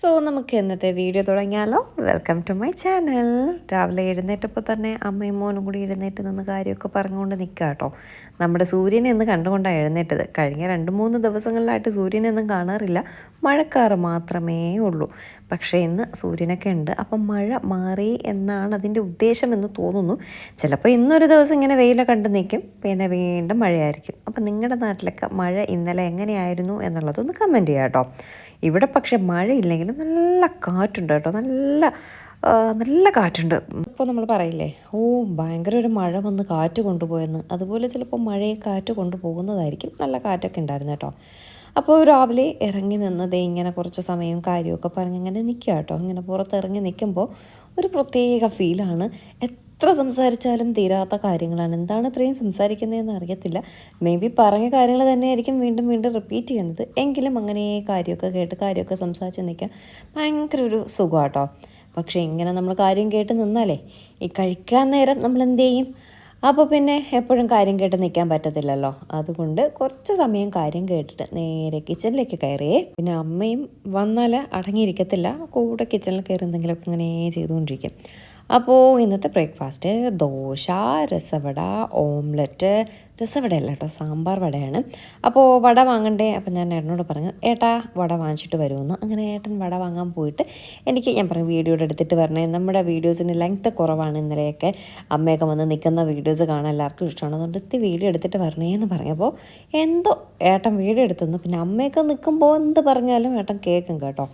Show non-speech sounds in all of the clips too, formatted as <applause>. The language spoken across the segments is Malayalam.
സോ നമുക്ക് ഇന്നത്തെ വീഡിയോ തുടങ്ങിയാലോ? വെൽക്കം ടു മൈ ചാനൽ രാവിലെ എഴുന്നേറ്റപ്പോൾ തന്നെ അമ്മയും മോനും കൂടി എഴുന്നേറ്റ് നിന്ന് കാര്യമൊക്കെ പറഞ്ഞുകൊണ്ട് നിൽക്കുക കേട്ടോ. നമ്മുടെ സൂര്യനെ ഇന്ന് കണ്ടുകൊണ്ടാണ് എഴുന്നേറ്റത്. കഴിഞ്ഞ രണ്ട് മൂന്ന് ദിവസങ്ങളിലായിട്ട് സൂര്യനെ ഒന്നും കാണാറില്ല. മഴക്കാറ് മാത്രമേ ഉള്ളൂ. പക്ഷേ ഇന്ന് സൂര്യനൊക്കെ ഉണ്ട്. അപ്പം മഴ മാറി എന്നാണ് അതിന്റെ ഉദ്ദേശം എന്ന് തോന്നുന്നു. ചിലപ്പോൾ ഇന്നൊരു ദിവസം ഇങ്ങനെ വെയിലൊക്കെ കണ്ട് നിൽക്കും. പിന്നെ വീണ്ടും മഴയായിരിക്കും. അപ്പം നിങ്ങളുടെ നാട്ടിലൊക്കെ മഴ ഇന്നലെ എങ്ങനെയായിരുന്നു എന്നുള്ളതൊന്ന് കമന്റ് ചെയ്യാം കേട്ടോ. ഇവിടെ പക്ഷേ മഴയില്ലെങ്കിലും നല്ല കാറ്റുണ്ട് കേട്ടോ. നല്ല നല്ല കാറ്റുണ്ട്. ഇപ്പോൾ നമ്മൾ പറയില്ലേ ഓ ഭയങ്കര ഒരു മഴ വന്ന് കാറ്റ് കൊണ്ടുപോയെന്ന്. അതുപോലെ ചിലപ്പോൾ മഴയെ കാറ്റ് കൊണ്ടുപോകുന്നതായിരിക്കും നല്ല കാറ്റൊക്കെ ഉണ്ടായിരുന്നു കേട്ടോ. അപ്പോൾ രാവിലെ ഇറങ്ങി നിന്നത് ഇങ്ങനെ കുറച്ച് സമയവും കാര്യമൊക്കെ പറഞ്ഞ് ഇങ്ങനെ നിൽക്കുക കേട്ടോ. ഇങ്ങനെ പുറത്തിറങ്ങി നിൽക്കുമ്പോൾ ഒരു പ്രത്യേക ഫീലാണ് എത്ര സംസാരിച്ചാലും തീരാത്ത കാര്യങ്ങളാണ്. എന്താണ് ഇത്രയും സംസാരിക്കുന്നതെന്ന് അറിയത്തില്ല. മേ ബി പറഞ്ഞ കാര്യങ്ങൾ തന്നെയായിരിക്കും വീണ്ടും വീണ്ടും റിപ്പീറ്റ് ചെയ്യുന്നത്. എങ്കിലും അങ്ങനെ കാര്യമൊക്കെ കേട്ട് കാര്യമൊക്കെ സംസാരിച്ച് നിൽക്കാൻ ഭയങ്കര ഒരു സുഖമാട്ടോ പക്ഷേ ഇങ്ങനെ നമ്മൾ കാര്യം കേട്ട് നിന്നാലേ ഈ കഴിക്കാൻ നേരം നമ്മൾ എന്ത് ചെയ്യും? അപ്പോൾ പിന്നെ എപ്പോഴും കാര്യം കേട്ട് നിൽക്കാൻ പറ്റത്തില്ലല്ലോ. അതുകൊണ്ട് കുറച്ച് സമയം കാര്യം കേട്ടിട്ട് നേരെ കിച്ചണിലേക്ക് കയറിയേ പിന്നെ അമ്മയും വന്നാൽ അടങ്ങിയിരിക്കത്തില്ല. കൂടെ കിച്ചണിൽ കയറി എന്തെങ്കിലുമൊക്കെ ഇങ്ങനെ ചെയ്തുകൊണ്ടിരിക്കും. അപ്പോൾ ഇന്നത്തെ ബ്രേക്ക്ഫാസ്റ്റ് ദോശ രസവട ഓംലെറ്റ് രസവട അല്ല കേട്ടോ സാമ്പാർ വടയാണ്. അപ്പോൾ വട വാങ്ങണ്ടേ? അപ്പം ഞാൻ ഏട്ടനോട് പറഞ്ഞു ഏട്ടാ വട വാങ്ങിച്ചിട്ട് വരുമെന്ന് അങ്ങനെ ഏട്ടൻ വട വാങ്ങാൻ പോയിട്ട് എനിക്ക് ഞാൻ പറഞ്ഞു വീഡിയോയുടെ എടുത്തിട്ട് വരണേ. നമ്മുടെ വീഡിയോസിന് ലെങ്ത്ത് കുറവാണ് ഇന്നലെയൊക്കെ. അമ്മയൊക്കെ വന്ന് നിൽക്കുന്ന വീഡിയോസ് കാണാൻ എല്ലാവർക്കും ഇഷ്ടമാണ്. അതുകൊണ്ട് ഇത്തി വീഡിയോ എടുത്തിട്ട് വരണേ എന്ന് പറഞ്ഞപ്പോൾ എന്തോ ഏട്ടൻ വീഡിയോ എടുത്തു പിന്നെ അമ്മയൊക്കെ നിൽക്കുമ്പോൾ എന്ത് പറഞ്ഞാലും ഏട്ടൻ കേൾക്കും കേട്ടോ.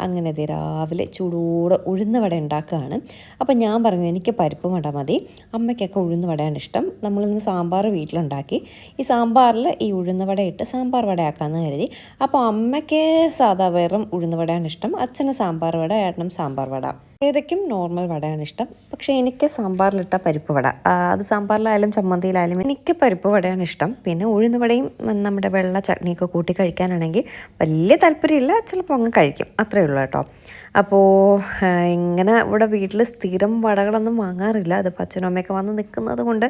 അങ്ങനെ ദേ രാവിലെ ചൂടോടെ ഉഴുന്ന് വട ഉണ്ടാക്കുകയാണ്. അപ്പം ഞാൻ പറഞ്ഞു എനിക്ക് പരിപ്പ് വട മതി. അമ്മയ്ക്കൊക്കെ ഉഴുന്ന് വടയാണ് ഇഷ്ടം. നമ്മളിന്ന് സാമ്പാർ വീട്ടിലുണ്ടാക്കി. ഈ സാമ്പാറിൽ ഈ ഉഴുന്ന് വട ഇട്ട് സാമ്പാർ വടയാക്കാമെന്ന് കരുതി. അപ്പോൾ അമ്മയ്ക്ക് സാധാ വേറും ഉഴുന്ന് വടയാണ് ഇഷ്ടം. അച്ഛന് സാമ്പാർ വട ഏട്ടനും സാമ്പാർ വട. ഏതൊക്കെയും നോർമൽ വടയാണ് ഇഷ്ടം. പക്ഷെ എനിക്ക് സാമ്പാറിലിട്ട പരിപ്പ് വട. അത് സാമ്പാറിലായാലും ചമ്മന്തിയിലായാലും എനിക്ക് പരിപ്പ് വടയാണ് ഇഷ്ടം. പിന്നെ ഉഴുന്ന് വടയും നമ്മുടെ വെള്ള ചട്നിയൊക്കെ കൂട്ടി കഴിക്കാനാണെങ്കിൽ വലിയ താല്പര്യമില്ല. ചിലപ്പോൾ അങ്ങ് കഴിക്കും. അത്രയേ ഉള്ളൂ കേട്ടോ. അപ്പോൾ ഇങ്ങനെ ഇവിടെ വീട്ടിൽ സ്ഥിരം വടകളൊന്നും വാങ്ങാറില്ല. അത് അച്ഛനും അമ്മയൊക്കെ വന്ന് നിൽക്കുന്നത് കൊണ്ട്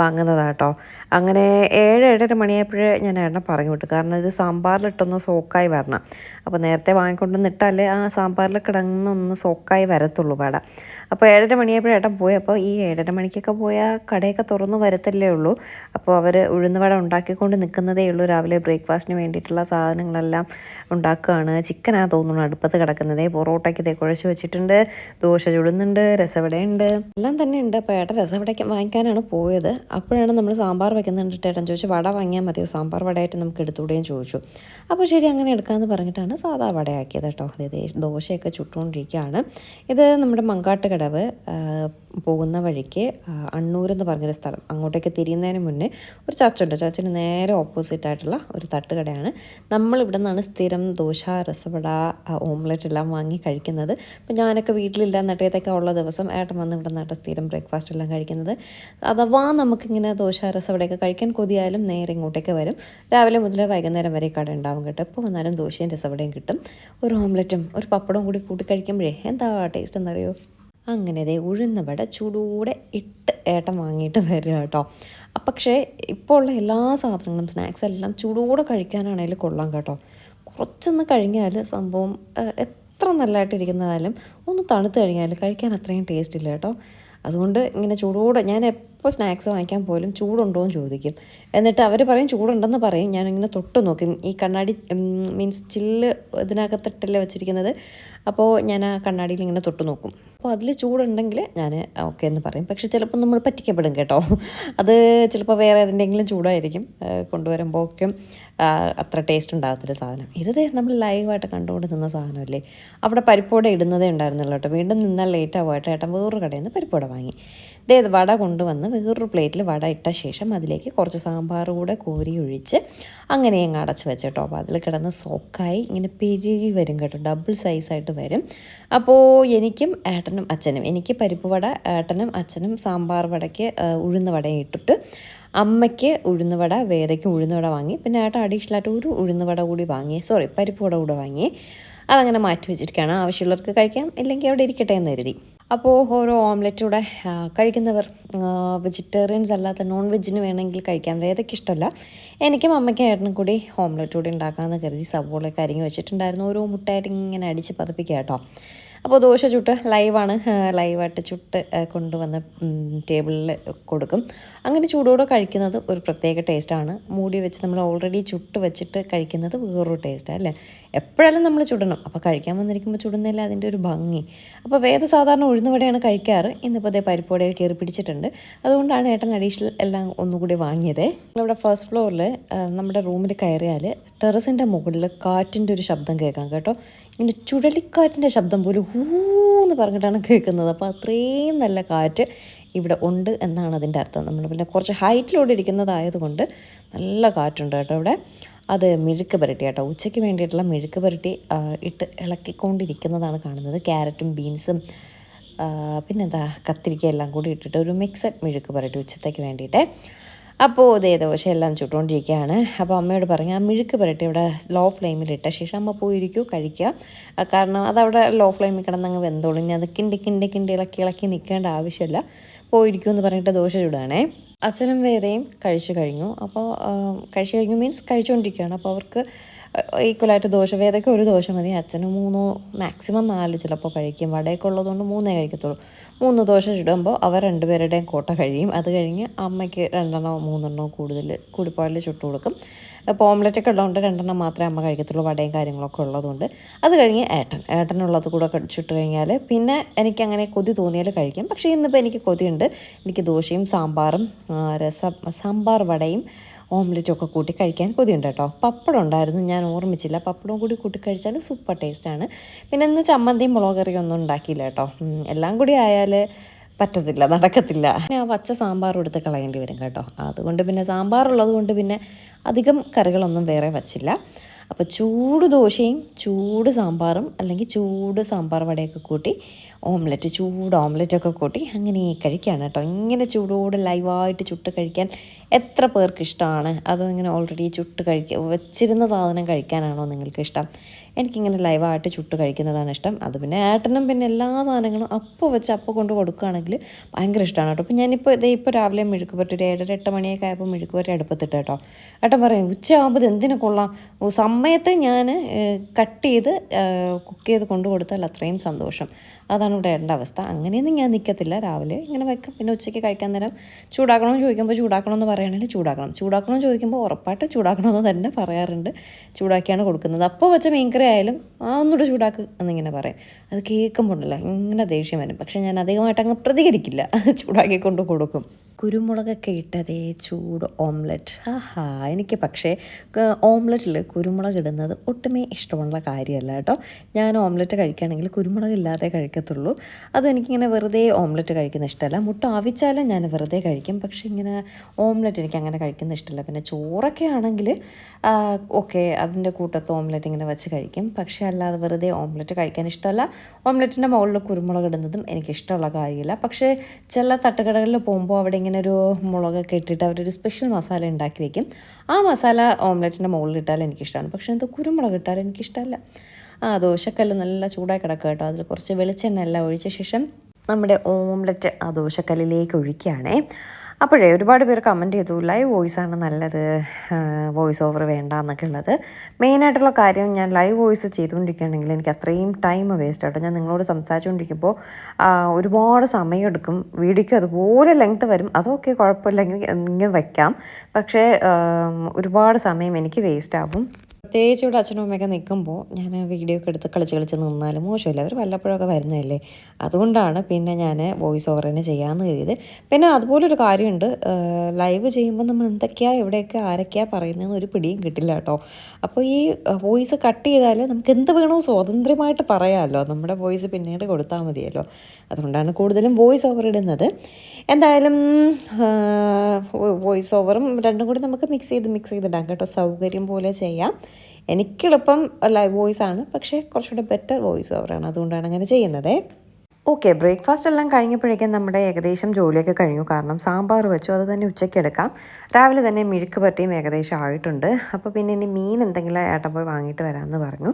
വാങ്ങുന്നതാണ് കേട്ടോ അങ്ങനെ ഏഴ് ഏഴര മണിയായപ്പോഴേ ഞാൻ ഏട്ടനെ പറഞ്ഞു വിട്ടു. കാരണം ഇത് സാമ്പാറിലിട്ടൊന്ന് സോക്കായി വരണം. അപ്പോൾ നേരത്തെ വാങ്ങിക്കൊണ്ടുവന്നിട്ടല്ലേ ആ സാമ്പാറിൽ കിടന്നൊന്ന് സോക്കായി വരത്തുള്ളൂ വട. അപ്പോൾ ഏഴര മണിയായപ്പോൾ ഏട്ടൻ പോയി. അപ്പോൾ ഈ ഏഴര മണിക്കൊക്കെ പോയാൽ കടയൊക്കെ തുറന്ന് വരത്തല്ലേ ഉള്ളൂ. അപ്പോൾ അവർ ഉഴുന്നുവട ഉണ്ടാക്കിക്കൊണ്ട് നിൽക്കുന്നതേ ഉള്ളൂ. രാവിലെ ബ്രേക്ക്ഫാസ്റ്റിന് വേണ്ടിയിട്ടുള്ള സാധനങ്ങളെല്ലാം ഉണ്ടാക്കുകയാണ്. ചിക്കനാണ് തോന്നുന്നു അടുപ്പത്ത് കിടക്കുന്നതേ. പൊറോട്ടയ്ക്ക് ഇതേ കുഴച്ച് വെച്ചിട്ടുണ്ട്. ദോശ ചുടുന്നുണ്ട് രസവടയുണ്ട്. എല്ലാം തന്നെ ഉണ്ട് അപ്പോൾ ഏട്ടൻ രസവടയ്ക്ക് വാങ്ങിക്കാനാണ് പോയത്. അപ്പോഴാണ് നമ്മൾ സാമ്പാർ വെക്കുന്നുണ്ട് ഏട്ടൻ. ചോദിച്ചു വട വാങ്ങിയാൽ മതിയോ? സാമ്പാർ വടയായിട്ട് നമുക്ക് എടുത്തുകൂടെയും ചോദിച്ചു. അപ്പോൾ ശരി അങ്ങനെ എടുക്കാമെന്ന് പറഞ്ഞിട്ടാണ് സാധാ വടയാക്കിയത് കേട്ടോ. ദോശയൊക്കെ ചുട്ടുകൊണ്ടിരിക്കുകയാണ്. ഇത് നമ്മുടെ മങ്കാട്ട് കടവ് പോകുന്ന വഴിക്ക് അണ്ണൂർ എന്ന് പറഞ്ഞൊരു സ്ഥലം. അങ്ങോട്ടേക്ക് തിരിയുന്നതിന് മുന്നേ ഒരു ചർച്ചുണ്ട്. ചർച്ചിന് നേരെ ഓപ്പോസിറ്റ് ആയിട്ടുള്ള ഒരു തട്ടുകടയാണ്. നമ്മൾ ഇവിടെ നിന്നാണ് സ്ഥിരം ദോശ രസവട ഓംലെറ്റ് എല്ലാം വാങ്ങി കഴിക്കുന്നത്. അപ്പം ഞാനൊക്കെ വീട്ടിലില്ല നട്ടയത്തൊക്കെ ഉള്ള ദിവസം ഏട്ടൻ വന്ന് ഇവിടെ നിന്നാട്ട് സ്ഥിരം ബ്രേക്ക്ഫാസ്റ്റ് എല്ലാം കഴിക്കുന്നത്. അഥവാ നമുക്കിങ്ങനെ ദോശ രസവടയൊക്കെ കഴിക്കാൻ കൊതിയായാലും നേരെ ഇങ്ങോട്ടേക്ക് വരും. രാവിലെ മുതൽ വൈകുന്നേരം വരെ കട ഉണ്ടാവും കേട്ടോ. എപ്പോൾ വന്നാലും ദോശയും രസവടയും കിട്ടും. ഒരു ഓംലെറ്റും ഒരു പപ്പടവും കൂടി കൂട്ടി കഴിക്കുമ്പോഴേ എന്താ ടേസ്റ്റ് എന്നറിയോ? അങ്ങനെ ദേ ഉഴുന്ന വട ചൂടോടെ ഇട്ട് ഏട്ടൻ വാങ്ങിയിട്ട് വരിക കേട്ടോ. പക്ഷേ ഇപ്പോൾ ഉള്ള എല്ലാ സാധനങ്ങളും സ്നാക്സ് എല്ലാം ചൂടോടെ കഴിക്കാനാണേലും കൊള്ളാം കേട്ടോ. കുറച്ചൊന്ന് കഴിഞ്ഞാൽ സംഭവം എത്ര നല്ലതായിട്ടിരിക്കുന്നതായാലും ഒന്ന് തണുത്ത് കഴിഞ്ഞാൽ കഴിക്കാൻ അത്രയും ടേസ്റ്റ് ഇല്ല കേട്ടോ. അതുകൊണ്ട് ഇങ്ങനെ ചൂടോടെ ഞാൻ എപ്പോൾ സ്നാക്സ് വാങ്ങിക്കാൻ പോലും ചൂടുണ്ടോ എന്ന് ചോദിക്കും. എന്നിട്ട് അവർ പറയും ചൂടുണ്ടെന്ന് പറയും. ഞാനിങ്ങനെ തൊട്ട് നോക്കും. ഈ കണ്ണാടി മീൻസ് ചില്ല് ഇതിനകത്തിട്ടല്ലേ വെച്ചിരിക്കുന്നത്. അപ്പോൾ ഞാൻ ആ കണ്ണാടിയിൽ ഇങ്ങനെ തൊട്ട് നോക്കും. അപ്പോൾ അതിൽ ചൂടുണ്ടെങ്കിൽ ഞാൻ ഓക്കെ എന്ന് പറയും. പക്ഷേ ചിലപ്പോൾ നമ്മൾ പറ്റിക്കപ്പെടും കേട്ടോ. അത് ചിലപ്പോൾ വേറെ ഏതിന്റെങ്കിലും ചൂടായിരിക്കും. കൊണ്ടുവരുമ്പോഴേക്കും അത്ര ടേസ്റ്റ് ഉണ്ടാകത്തില്ല സാധനം. ഇത് നമ്മൾ ലൈവായിട്ട് കണ്ടുകൊണ്ട് നിന്ന സാധനമല്ലേ? അവിടെ പരിപ്പോടെ ഇടുന്നതേ ഉണ്ടായിരുന്നുള്ളൂ കേട്ടോ. വീണ്ടും നിന്നാൽ ലേറ്റ് ആവുമായിട്ട് ഏട്ടൻ വേറൊരു കടയിൽ നിന്ന് പരിപ്പോടെ വാങ്ങി. ദേ വട കൊണ്ടുവന്ന് വേറൊരു പ്ലേറ്റിൽ വട ഇട്ട ശേഷം അതിലേക്ക് കുറച്ച് സാമ്പാർ കൂടെ കോരി ഒഴിച്ച് അങ്ങനെ അങ്ങ് അടച്ച് വെച്ച് കേട്ടോ അപ്പോൾ അതിൽ കിടന്ന് സോക്കായി ഇങ്ങനെ പെരുകി വരും കേട്ടോ. ഡബിൾ സൈസായിട്ട് വരും. അപ്പോൾ എനിക്കും ഏട്ടനും അച്ഛനും എനിക്ക് പരിപ്പ് വട ഏട്ടനും അച്ഛനും സാമ്പാർ വടയ്ക്ക് ഉഴുന്ന വടയും ഇട്ടിട്ട് അമ്മയ്ക്ക് ഉഴുന്ന് വട ഉഴുന്നുവട ഉഴുന്ന് വട വാങ്ങി. പിന്നെ ഏട്ടൻ അഡീഷണൽ ആയിട്ട് ഒരു ഉഴുന്ന് വട കൂടി വാങ്ങി. സോറി പരിപ്പ് വട കൂടെ വാങ്ങി. അതങ്ങനെ മാറ്റി വെച്ചിരിക്കുകയാണ്. ആവശ്യമുള്ളവർക്ക് കഴിക്കാം ഇല്ലെങ്കിൽ അവിടെ ഇരിക്കട്ടെ എന്ന് കരുതി. അപ്പോൾ ഓരോ ഓംലെറ്റൂടെ കഴിക്കുന്നവർ വെജിറ്റേറിയൻസ് അല്ലാത്ത നോൺ വെജിന് വേണമെങ്കിൽ കഴിക്കാം. വേദയ്ക്ക് ഇഷ്ടമല്ല. എനിക്കും അമ്മയ്ക്കും ഏട്ടനും കൂടി ഓംലെറ്റ് കൂടി ഉണ്ടാക്കാമെന്ന് കരുതി സവോളയൊക്കെ അരിഞ്ഞ് വെച്ചിട്ടുണ്ടായിരുന്നു. ഓരോ മുട്ടയായിട്ട് ഇങ്ങനെ അടിച്ച് പതിപ്പിക്കുക കേട്ടോ. അപ്പോൾ ദോശ ചുട്ട് ലൈവാണ് ലൈവായിട്ട് ചുട്ട് കൊണ്ടുവന്ന് ടേബിളിൽ കൊടുക്കും. അങ്ങനെ ചൂടോടെ കഴിക്കുന്നത് ഒരു പ്രത്യേക ടേസ്റ്റാണ്. മൂടി വെച്ച് നമ്മൾ ഓൾറെഡി ചുട്ട് വെച്ചിട്ട് കഴിക്കുന്നത് വേറൊരു ടേസ്റ്റാണ് അല്ലേ? എപ്പോഴായാലും നമ്മൾ ചുടണം. അപ്പോൾ കഴിക്കാൻ വന്നിരിക്കുമ്പോൾ ചുടുന്നില്ല അതിന്റെ ഒരു ഭംഗി. അപ്പോൾ വേദ സാധാരണ ഉഴുന്നുവടയാണ് കഴിക്കാറ്. ഇന്നിപ്പോൾ അതേ പരിപ്പോടയിൽ കയറി പിടിച്ചിട്ടുണ്ട്. അതുകൊണ്ടാണ് ഏട്ടൻ അഡീഷണൽ എല്ലാം ഒന്നുകൂടി വാങ്ങിയത്. നമ്മളിവിടെ ഫസ്റ്റ് ഫ്ലോറിൽ നമ്മുടെ റൂമിൽ കയറിയാൽ ടെറസിന്റെ മുകളിൽ കാറ്റിന്റെ ഒരു ശബ്ദം കേൾക്കാം കേട്ടോ. ഇങ്ങനെ ചുഴലിക്കാറ്റിന്റെ ശബ്ദം പോലും ഹൂ എന്ന് പറഞ്ഞിട്ടാണ് കേൾക്കുന്നത്. അപ്പോൾ അത്രയും നല്ല കാറ്റ് ഇവിടെ ഉണ്ട് എന്നാണ് അതിന്റെ അർത്ഥം. നമ്മൾ പിന്നെ കുറച്ച് ഹൈറ്റിലൂടെ ഇരിക്കുന്നതായതുകൊണ്ട് നല്ല കാറ്റുണ്ട് കേട്ടോ ഇവിടെ. അത് മെഴുക്ക് പുരട്ടി കേട്ടോ. ഉച്ചയ്ക്ക് വേണ്ടിയിട്ടുള്ള മെഴുക്ക് പുരട്ടി ഇട്ട് ഇളക്കിക്കൊണ്ടിരിക്കുന്നതാണ് കാണുന്നത്. ക്യാരറ്റും ബീൻസും പിന്നെന്താ കത്തിരിക്ക എല്ലാം കൂടി ഇട്ടിട്ട് ഒരു മിക്സഡ് മെഴുക്ക് പുരട്ടി ഉച്ചത്തേക്ക് വേണ്ടിയിട്ട്. അപ്പോൾ ഇതേ ദോശയെല്ലാം ചുട്ടുകൊണ്ടിരിക്കുകയാണ് അപ്പോൾ അമ്മയോട് പറഞ്ഞു ആ മിഴുക്ക് പുരട്ടി ഇവിടെ ലോ ഫ്ലെയിമിലിട്ട ശേഷം അമ്മ പോയിരിക്കൂ കഴിക്കുക കാരണം അതവിടെ ലോ ഫ്ലെയിമിൽ കിടന്നങ്ങ് വെന്തോളും. ഇനി അത് കിണ്ടി കിണ്ടി കിണ്ടി ഇളക്കി ഇളക്കി നിൽക്കേണ്ട ആവശ്യമില്ല. പോയിരിക്കൂ എന്ന് പറഞ്ഞിട്ട് ദോശ ചുടുകയാണേ അച്ഛനും വേറെയും കഴിച്ചു കഴിഞ്ഞു. അപ്പോൾ കഴിച്ചു കഴിഞ്ഞു മീൻസ് കഴിച്ചുകൊണ്ടിരിക്കുകയാണ് അപ്പോൾ അവർക്ക് ഈക്വലായിട്ട് ദോശ വേദയ്ക്ക് ഒരു ദോശ മതി? അച്ഛന് മൂന്നോ മാക്സിമം നാല് ചിലപ്പോൾ കഴിക്കും. വടയൊക്കെ ഉള്ളതുകൊണ്ട് മൂന്നേ കഴിക്കത്തുള്ളൂ. മൂന്ന് ദോശ ചുടുമ്പോൾ അവർ രണ്ടുപേരുടെയും കോട്ട കഴിയും. അത് കഴിഞ്ഞ് അമ്മയ്ക്ക് രണ്ടെണ്ണോ മൂന്നെണ്ണോ കൂടുതൽ കൂടിപ്പോയാൽ ചുട്ടു കൊടുക്കും. അപ്പോൾ ഓംലെറ്റ് ഒക്കെ ഉള്ളതുകൊണ്ട് രണ്ടെണ്ണം മാത്രമേ അമ്മ കഴിക്കത്തുള്ളൂ. വടയും കാര്യങ്ങളൊക്കെ ഉള്ളതുകൊണ്ട്. അത് കഴിഞ്ഞ് ഏട്ടൻ. ഏട്ടനുള്ളത് കൂടെ ചുട്ട് കഴിഞ്ഞാൽ പിന്നെ എനിക്ക് അങ്ങനെ കൊതി തോന്നിയാൽ കഴിക്കും. പക്ഷേ ഇന്നിപ്പോൾ എനിക്ക് കൊതിയുണ്ട്. എനിക്ക് ദോശയും സാമ്പാറും രസം സാമ്പാർ വടയും ഓംലെറ്റും ഒക്കെ കൂട്ടി കഴിക്കാൻ കൊതിയുണ്ട് കേട്ടോ. പപ്പടം ഉണ്ടായിരുന്നു ഞാൻ ഓർമ്മിച്ചില്ല. പപ്പടവും കൂടി കൂട്ടി കഴിച്ചാൽ സൂപ്പർ ടേസ്റ്റാണ് പിന്നെ ഇന്ന് ചമ്മന്തിയും മുളക് കറിയും ഒന്നും ഉണ്ടാക്കിയില്ല കേട്ടോ. എല്ലാം കൂടി ആയാൽ പറ്റത്തില്ല നടക്കത്തില്ല. പിന്നെ ആ പച്ച സാമ്പാർ എടുത്ത് കളയേണ്ടി വരും കേട്ടോ. അതുകൊണ്ട് പിന്നെ സാമ്പാർ ഉള്ളത് കൊണ്ട് പിന്നെ അധികം കറികളൊന്നും വേറെ വച്ചില്ല. അപ്പോൾ ചൂട് ദോശയും ചൂട് സാമ്പാറും അല്ലെങ്കിൽ ചൂട് സാമ്പാർ വടയൊക്കെ കൂട്ടി ഓംലെറ്റ് ചൂട് ഓംലെറ്റൊക്കെ കൂട്ടി അങ്ങനെ കഴിക്കുകയാണ് കേട്ടോ. ഇങ്ങനെ ചൂടോട് ലൈവായിട്ട് ചുട്ട് കഴിക്കാൻ എത്ര പേർക്ക് ഇഷ്ടമാണ് അതും ഇങ്ങനെ ഓൾറെഡി ചുട്ട് കഴിക്കുക വെച്ചിരുന്ന സാധനം കഴിക്കാനാണോ നിങ്ങൾക്ക് ഇഷ്ടം? എനിക്കിങ്ങനെ ലൈവായിട്ട് ചുട്ട് കഴിക്കുന്നതാണ് ഇഷ്ടം. അത് പിന്നെ ഏട്ടനും പിന്നെ എല്ലാ സാധനങ്ങളും അപ്പോൾ വെച്ച് അപ്പോൾ കൊണ്ട് കൊടുക്കുകയാണെങ്കിൽ ഭയങ്കര ഇഷ്ടമാണ് കേട്ടോ. അപ്പോൾ ഞാനിപ്പോൾ ഇതേ ഇപ്പോൾ രാവിലെ മെഴുക്ക് പറ്റി ഒരു ഏഴര എട്ട് മണിയൊക്കെ ആയപ്പോൾ മെഴുക്ക് വരെ അടുപ്പത്തിട്ട് കേട്ടോ. ഏട്ടൻ പറയും ഉച്ചയാകുമ്പോൾ ഇത് എന്തിനു കൊള്ളാം? സമയത്ത് ഞാൻ കട്ട് ചെയ്ത് കുക്ക് ചെയ്ത് കൊണ്ടു കൊടുത്താൽ അത്രയും സന്തോഷം. അതാണ് ഇവിടെ ഏട്ടന്റെ അവസ്ഥ. അങ്ങനെയൊന്നും ഞാൻ നിൽക്കത്തില്ല രാവിലെ ഇങ്ങനെ വെക്കാം. പിന്നെ ഉച്ചയ്ക്ക് കഴിക്കാൻ നേരം ചൂടാക്കണമെന്ന് ചോദിക്കുമ്പോൾ ചൂടാക്കണമെന്ന് പറയുകയാണെങ്കിൽ ചൂടാക്കണം. ചൂടാക്കണമെന്ന് ചോദിക്കുമ്പോൾ ഉറപ്പായിട്ട് ചൂടാക്കണമെന്ന് തന്നെ പറയാറുണ്ട്. ചൂടാക്കിയാണ് കൊടുക്കുന്നത്. അപ്പോൾ വെച്ച മീൻകറി ആയാലും ആ ഒന്നുകൂടെ ചൂടാക്ക് എന്നിങ്ങനെ പറയും. അത് കേൾക്കുമ്പോൾ ഉണ്ടല്ലോ ഇങ്ങനെ ദേഷ്യം വരും. പക്ഷേ ഞാൻ അധികമായിട്ട് അങ്ങ് പ്രതികരിക്കില്ല. ചൂടാക്കി കൊണ്ട് കൊടുക്കും. കുരുമുളകൊക്കെ ഇട്ടതേ ചൂട് ഓംലെറ്റ്. ആഹാ എനിക്ക് പക്ഷേ ഓംലെറ്റിൽ കുരുമുളക് ഇടുന്നത് ഒട്ടുമേ ഇഷ്ടമുള്ള കാര്യമല്ല കേട്ടോ. ഞാൻ ഓംലെറ്റ് കഴിക്കുകയാണെങ്കിൽ കുരുമുളക് ഇല്ലാതെ കഴിക്കത്തുള്ളൂ. അതും എനിക്കിങ്ങനെ വെറുതെ ഓംലെറ്റ് കഴിക്കുന്ന ഇഷ്ടമല്ല മുട്ട ആവിച്ചാലും ഞാൻ വെറുതെ കഴിക്കും. പക്ഷെ ഇങ്ങനെ ഓംലെറ്റ് എനിക്ക് അങ്ങനെ കഴിക്കുന്ന ഇഷ്ടമല്ല പിന്നെ ചോറൊക്കെ ആണെങ്കിൽ ഓക്കെ അതിന്റെ കൂട്ടത്ത് ഓംലെറ്റ് ഇങ്ങനെ വെച്ച് കഴിക്കും. പക്ഷേ അല്ലാതെ വെറുതെ ഓംലെറ്റ് കഴിക്കാൻ ഇഷ്ടമല്ല ഓംലെറ്റിന്റെ മുകളിൽ കുരുമുളക് ഇടുന്നതും എനിക്ക് ഇഷ്ടമുള്ള കാര്യമില്ല. പക്ഷേ ചില തട്ടുകടകളിൽ പോകുമ്പോൾ അവിടെ ഇങ്ങനെ ഒരു മുളകൊക്കെ ഇട്ടിട്ട് അവരൊരു സ്പെഷ്യൽ മസാല ഉണ്ടാക്കി വെക്കും. ആ മസാല ഓംലെറ്റിന്റെ മുകളിൽ ഇട്ടാൽ എനിക്കിഷ്ടമാണ്. പക്ഷേ എന്തോ കുരുമുളക് ഇട്ടാൽ എനിക്കിഷ്ടമല്ല ആ ദോശക്കല്ല് നല്ല ചൂടായി കിടക്കുക കേട്ടോ. അതിൽ കുറച്ച് വെളിച്ചെണ്ണ എല്ലാം ഒഴിച്ച ശേഷം നമ്മുടെ ഓംലെറ്റ് ആ ദോശക്കല്ലിലേക്ക് ഒഴിക്കുകയാണേ. അപ്പോഴേ ഒരുപാട് പേർ കമന്റ് ചെയ്തു ലൈവ് വോയിസ് ആണ് നല്ലത്. വോയിസ് ഓവർ വേണ്ട എന്നൊക്കെ ഉള്ളത്. മെയിനായിട്ടുള്ള കാര്യം ഞാൻ ലൈവ് വോയിസ് ചെയ്തുകൊണ്ടിരിക്കുകയാണെങ്കിൽ എനിക്ക് അത്രയും ടൈം വേസ്റ്റ് ആട്ടോ. ഞാൻ നിങ്ങളോട് സംസാരിച്ചുകൊണ്ടിരിക്കുമ്പോൾ ഒരുപാട് സമയമെടുക്കും വീഡിയോയ്ക്ക് അതുപോലെ ലെങ്ത് വരും. അതൊക്കെ കുഴപ്പമില്ലെങ്കിൽ ഇങ്ങനെ വയ്ക്കാം പക്ഷേ ഒരുപാട് സമയം എനിക്ക് വേസ്റ്റ് ആകും പ്രത്യേകിച്ച് ഇവിടെ അച്ഛനും അമ്മയൊക്കെ നിൽക്കുമ്പോൾ ഞാൻ വീഡിയോ ഒക്കെ എടുത്ത് കളിച്ച് കളിച്ച് നിന്നാലും മോശമില്ല. അവർ വല്ലപ്പോഴൊക്കെ വരുന്നതല്ലേ? അതുകൊണ്ടാണ് പിന്നെ ഞാൻ വോയിസ് ഓവർ തന്നെ ചെയ്യാമെന്ന് കരുതിയത്. പിന്നെ അതുപോലൊരു കാര്യമുണ്ട്. ലൈവ് ചെയ്യുമ്പോൾ നമ്മൾ എന്തൊക്കെയാണ് എവിടെയൊക്കെ ആരൊക്കെയാണ് പറയുന്നതെന്ന് ഒരു പിടിയും കിട്ടില്ല കേട്ടോ. അപ്പോൾ ഈ വോയിസ് കട്ട് ചെയ്താൽ നമുക്ക് എന്ത് വേണോ സ്വാതന്ത്ര്യമായിട്ട് പറയാമല്ലോ. നമ്മുടെ വോയിസ് പിന്നീട് കൊടുത്താൽ മതിയല്ലോ. അതുകൊണ്ടാണ് കൂടുതലും വോയിസ് ഓവർ ഇടുന്നത്. എന്തായാലും വോയിസ് ഓവറും രണ്ടും കൂടി നമുക്ക് മിക്സ് ചെയ്ത് മിക്സ് ചെയ്തിടാം കേട്ടോ. സൗകര്യം പോലെ ചെയ്യാം. എനിക്കെളുപ്പം ലൈവ് വോയിസ് ആണ് പക്ഷേ കുറച്ചുകൂടെ ബെറ്റർ വോയിസ് ഓവറാണ് അതുകൊണ്ടാണ് അങ്ങനെ ചെയ്യുന്നത്. ഓക്കെ ബ്രേക്ക്ഫാസ്റ്റ് എല്ലാം കഴിഞ്ഞപ്പോഴേക്കും നമ്മുടെ ഏകദേശം ജോലിയൊക്കെ കഴിഞ്ഞു. കാരണം സാമ്പാർ വെച്ചു അത് തന്നെ ഉച്ചയ്ക്ക് എടുക്കാം. രാവിലെ തന്നെ മിഴുക്ക് പറ്റിയും ഏകദേശം ആയിട്ടുണ്ട്. അപ്പോൾ പിന്നെ ഇനി മീൻ എന്തെങ്കിലും ഏട്ടൻ പോയി വാങ്ങിയിട്ട് വരാമെന്ന് പറഞ്ഞു.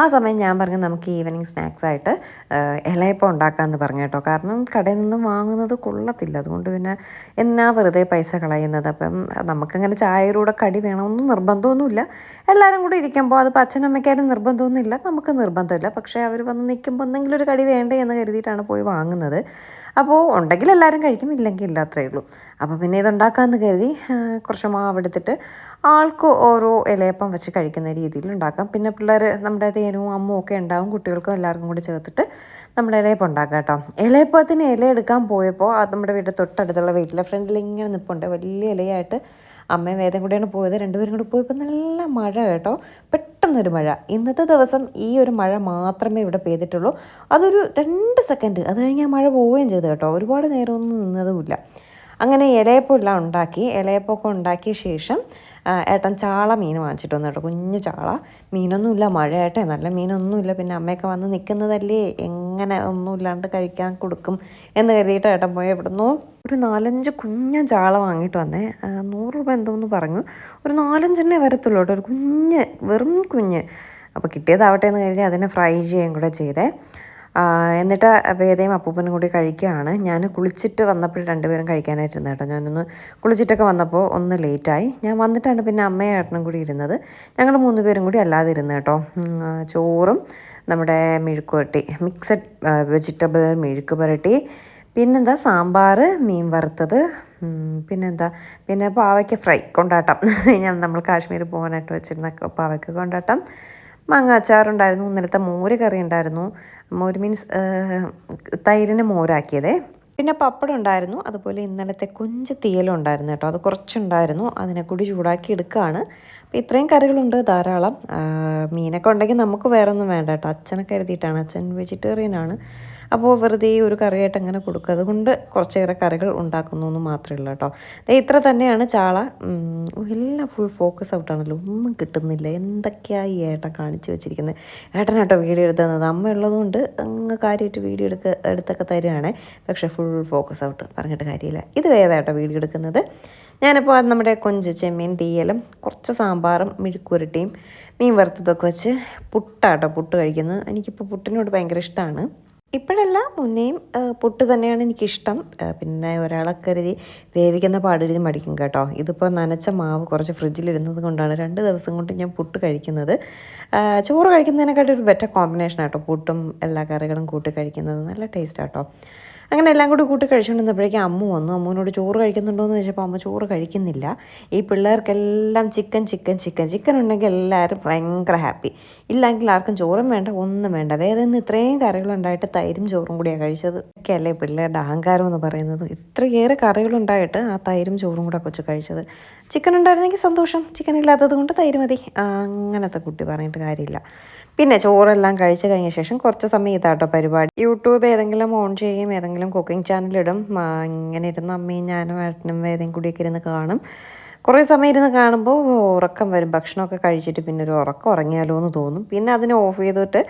ആ സമയം ഞാൻ പറഞ്ഞു നമുക്ക് ഈവനിങ് സ്നാക്സ് ആയിട്ട് ഇലയപ്പം ഉണ്ടാക്കാമെന്ന് പറഞ്ഞു കേട്ടോ. കാരണം കടയിൽ നിന്നും വാങ്ങുന്നത് കൊള്ളത്തില്ല. അതുകൊണ്ട് പിന്നെ എന്നാ വെറുതെ പൈസ കളയുന്നത്? അപ്പം നമുക്കങ്ങനെ ചായയിലൂടെ കടി വേണമെന്നും നിർബന്ധമൊന്നുമില്ല. എല്ലാവരും കൂടി ഇരിക്കുമ്പോൾ അത് അച്ഛനമ്മയ്ക്കാരും നിർബന്ധമൊന്നുമില്ല. നമുക്ക് നിർബന്ധമില്ല. പക്ഷേ അവർ വന്ന് നിൽക്കുമ്പോൾ എന്തെങ്കിലും ഒരു കടി വേണ്ടേ എന്ന് കരുതിയിട്ടാണ് പോയി വാങ്ങുന്നത്. അപ്പോൾ ഉണ്ടെങ്കിൽ എല്ലാവരും കഴിക്കും ഇല്ലെങ്കിൽ ഇല്ല അത്രയേ ഉള്ളൂ. അപ്പോൾ പിന്നെ ഇതുണ്ടാക്കാമെന്ന് കരുതി കുറച്ച് മാവ് എടുത്തിട്ട് ആൾക്ക് ഓരോ ഇലയപ്പം വെച്ച് കഴിക്കുന്ന രീതിയിൽ ഉണ്ടാക്കാം. പിന്നെ പിള്ളേർ നമ്മുടെ തേനും അമ്മും ഒക്കെ ഉണ്ടാവും കുട്ടികൾക്കും എല്ലാവർക്കും കൂടി ചേർത്തിട്ട് നമ്മൾ ഇലയപ്പം ഉണ്ടാക്കാം കേട്ടോ. ഇലയപ്പത്തിന് ഇല എടുക്കാൻ പോയപ്പോൾ അത് നമ്മുടെ വീട്ടിൽ തൊട്ടടുത്തുള്ള വീട്ടിലെ ഫ്രണ്ടിൽ ഇങ്ങനെ നിൽപ്പുണ്ട് വലിയ ഇലയായിട്ട് അമ്മയും വേദം കൂടെയാണ് പോയത്. രണ്ടുപേരും കൂടെ പോയപ്പോൾ നല്ല മഴ കേട്ടോ. പെട്ടെന്നൊരു മഴ. ഇന്നത്തെ ദിവസം ഈ ഒരു മഴ മാത്രമേ ഇവിടെ പെയ്തിട്ടുള്ളൂ. അതൊരു രണ്ട് സെക്കൻഡ്. അത് കഴിഞ്ഞ് ആ മഴ പോവുകയും ചെയ്തു കേട്ടോ. ഒരുപാട് നേരമൊന്നും നിന്നതുമില്ല. അങ്ങനെ ഇലയപ്പം എല്ലാം ഉണ്ടാക്കി. ഇലയപ്പമൊക്കെ ഉണ്ടാക്കിയ ശേഷം ഏട്ടൻ ചാള മീൻ വാങ്ങിച്ചിട്ട് വന്നു കേട്ടോ. കുഞ്ഞു ചാള. മീനൊന്നുമില്ല മഴയായിട്ടെ. നല്ല മീനൊന്നുമില്ല. പിന്നെ അമ്മയൊക്കെ വന്ന് നിൽക്കുന്നതല്ലേ? എങ്ങനെ ഒന്നുമില്ലാണ്ട് കഴിക്കാൻ കൊടുക്കും എന്ന് കരുതിയിട്ട് ഏട്ടൻ പോയി എവിടുന്നോ ഒരു നാലഞ്ച് കുഞ്ഞ ചാള വാങ്ങിയിട്ട് വന്നേ. നൂറ് രൂപ എന്തോന്ന് പറഞ്ഞു. ഒരു നാലഞ്ചെണ്ണേ വരത്തുള്ളൂ കേട്ടോ. ഒരു കുഞ്ഞ് വെറും കുഞ്ഞ്. അപ്പോൾ കിട്ടിയതാവട്ടെ എന്ന് കരുതി അതിനെ ഫ്രൈ ചെയ്യുകയും കൂടെ ചെയ്തേ. എന്നിട്ട് വേദയും അപ്പൂപ്പനും കൂടി കഴിക്കുകയാണ്. ഞാൻ കുളിച്ചിട്ട് വന്നപ്പോൾ രണ്ടുപേരും കഴിക്കാനായിട്ടിരുന്നു കേട്ടോ. ഞാനൊന്ന് കുളിച്ചിട്ടൊക്കെ വന്നപ്പോൾ ഒന്ന് ലേറ്റായി. ഞാൻ വന്നിട്ടാണ് പിന്നെ അമ്മയും ഏട്ടനും കൂടി ഇരുന്നത്. ഞങ്ങൾ മൂന്ന് പേരും കൂടി അല്ലാതെ ഇരുന്ന് കേട്ടോ. ചോറും നമ്മുടെ മെഴുക്ക് പുരട്ടി മിക്സഡ് വെജിറ്റബിൾ മെഴുക്ക് പുരട്ടി. പിന്നെന്താ? സാമ്പാർ മീൻ വറുത്തത് പിന്നെന്താ? പിന്നെ പാവയ്ക്ക ഫ്രൈ കൊണ്ടാട്ടം. <laughs> ഞാൻ നമ്മൾ കാശ്മീർ പോകാനായിട്ട് വെച്ചിരുന്ന പാവയ്ക്ക കൊണ്ടാട്ടം. മാങ്ങ അച്ചാറുണ്ടായിരുന്നു. ഇന്നലത്തെ മോര് കറി ഉണ്ടായിരുന്നു. മോര് മീൻസ് തൈരിന് മോരാക്കിയതേ. പിന്നെ പപ്പടം ഉണ്ടായിരുന്നു. അതുപോലെ ഇന്നലത്തെ കൊഞ്ച് തീയലും ഉണ്ടായിരുന്നു കേട്ടോ. അത് കുറച്ചുണ്ടായിരുന്നു. അതിനെ കൂടി ചൂടാക്കി എടുക്കുകയാണ് അപ്പോൾ ഇത്രയും കറികളുണ്ട് ധാരാളം. മീനൊക്കെ ഉണ്ടെങ്കിൽ നമുക്ക് വേറൊന്നും വേണ്ട കേട്ടോ. അച്ഛനെ കരുതിയിട്ടാണ് അച്ഛൻ വെജിറ്റേറിയൻ ആണ്. അപ്പോൾ വെറുതെ ഒരു കറിയായിട്ട് അങ്ങനെ കൊടുക്കുക. അതുകൊണ്ട് കുറച്ചേറെ കറികൾ ഉണ്ടാക്കുന്നു എന്ന് മാത്രമേ ഉള്ളൂ കേട്ടോ. ഇത്ര തന്നെയാണ് ചാള. എല്ലാം ഫുൾ ഫോക്കസ് ഔട്ടാണല്ലോ ഒന്നും കിട്ടുന്നില്ല. എന്തൊക്കെയാണ് ഈ ഏട്ടൻ കാണിച്ചു വെച്ചിരിക്കുന്നത്? ഏട്ടനാട്ടോ വീഡിയോ എടുത്തത്. അമ്മ ഉള്ളതുകൊണ്ട് അങ്ങ് കാര്യമായിട്ട് വീഡിയോ എടുക്ക എടുത്തൊക്കെ തരികയാണ് പക്ഷേ ഫുൾ ഫോക്കസ് ഔട്ട് പറഞ്ഞിട്ട് കാര്യമില്ല. ഇത് വേദാട്ടോ വീഡിയോ എടുക്കുന്നത്. ഞാനിപ്പോൾ നമ്മുടെ കൊഞ്ച് ചെമ്മീൻ തീയലും കുറച്ച് സാമ്പാറും മെഴുക്കുരട്ടിയും മീൻ വറുത്തതൊക്കെ വെച്ച് പുട്ടാട്ടോ പുട്ട് കഴിക്കുന്നത്. എനിക്കിപ്പോൾ പുട്ടിനോട് ഭയങ്കര ഇഷ്ടമാണ്. ഇപ്പോഴല്ല മുന്നേയും പുട്ട് തന്നെയാണ് എനിക്കിഷ്ടം. പിന്നെ ഒരാളെ കരുതി വേവിക്കുന്ന പാടൊരു മടിക്കും കേട്ടോ. ഇതിപ്പോൾ നനച്ച മാവ് കുറച്ച് ഫ്രിഡ്ജിലിരുന്നത് കൊണ്ടാണ് രണ്ട് ദിവസം കൊണ്ട് ഞാൻ പുട്ട് കഴിക്കുന്നത്. ചോറ് കഴിക്കുന്നതിനെക്കാട്ടും ഒരു ബെറ്റർ കോമ്പിനേഷൻ ആട്ടോ. പുട്ടും എല്ലാ കറികളും കൂട്ടി കഴിക്കുന്നത്. നല്ല ടേസ്റ്റ് ആട്ടോ. അങ്ങനെ എല്ലാം കൂടി കൂട്ടി കഴിച്ചുകൊണ്ടിരുന്നപ്പോഴേക്കും അമ്മ വന്നു. അമ്മുവിനോട് ചോറ് കഴിക്കുന്നുണ്ടോ എന്ന് ചോദിച്ചപ്പോൾ അമ്മ ചോറ് കഴിക്കുന്നില്ല. ഈ പിള്ളേർക്കെല്ലാം ചിക്കൻ ചിക്കൻ ചിക്കൻ ചിക്കൻ ഉണ്ടെങ്കിൽ എല്ലാവരും ഭയങ്കര ഹാപ്പി. ഇല്ലെങ്കിൽ ആർക്കും ചോറും വേണ്ട ഒന്നും വേണ്ട. അതായത് ഇന്ന് ഇത്രയും കറികളുണ്ടായിട്ട് തൈരും ചോറും കൂടിയാണ് കഴിച്ചത്. ഒക്കെയല്ലേ പിള്ളേരുടെ അഹങ്കാരം എന്ന് പറയുന്നത്. ഇത്രയേറെ കറികളുണ്ടായിട്ട് ആ തൈരും ചോറും കൂടെ കൊച്ചു കഴിച്ചത്. ചിക്കൻ ഉണ്ടായിരുന്നെങ്കിൽ സന്തോഷം. ചിക്കൻ ഇല്ലാത്തത് കൊണ്ട് തൈര് മതി. അങ്ങനത്തെ കുട്ടി പറഞ്ഞിട്ട് കാര്യമില്ല. പിന്നെ ചോറെല്ലാം കഴിച്ചു കഴിഞ്ഞ ശേഷം കുറച്ച് സമയം ഇതാട്ടോ പരിപാടി. യൂട്യൂബ് ഏതെങ്കിലും ഓൺ ചെയ്യും ഏതെങ്കിലും കുക്കിംഗ് ചാനലിടും ഇങ്ങനെ ഇരുന്ന് അമ്മയും ഞാനും ഏട്ടനും വേദയും കൂടിയൊക്കെ ഇരുന്ന് കാണും. കുറേ സമയം ഇരുന്ന് കാണുമ്പോൾ ഉറക്കം വരും. ഭക്ഷണമൊക്കെ കഴിച്ചിട്ട് പിന്നെ ഒരു ഉറക്കം ഉറങ്ങിയാലോ എന്ന് തോന്നും. പിന്നെ അതിനെ ഓഫ് ചെയ്തിട്ട്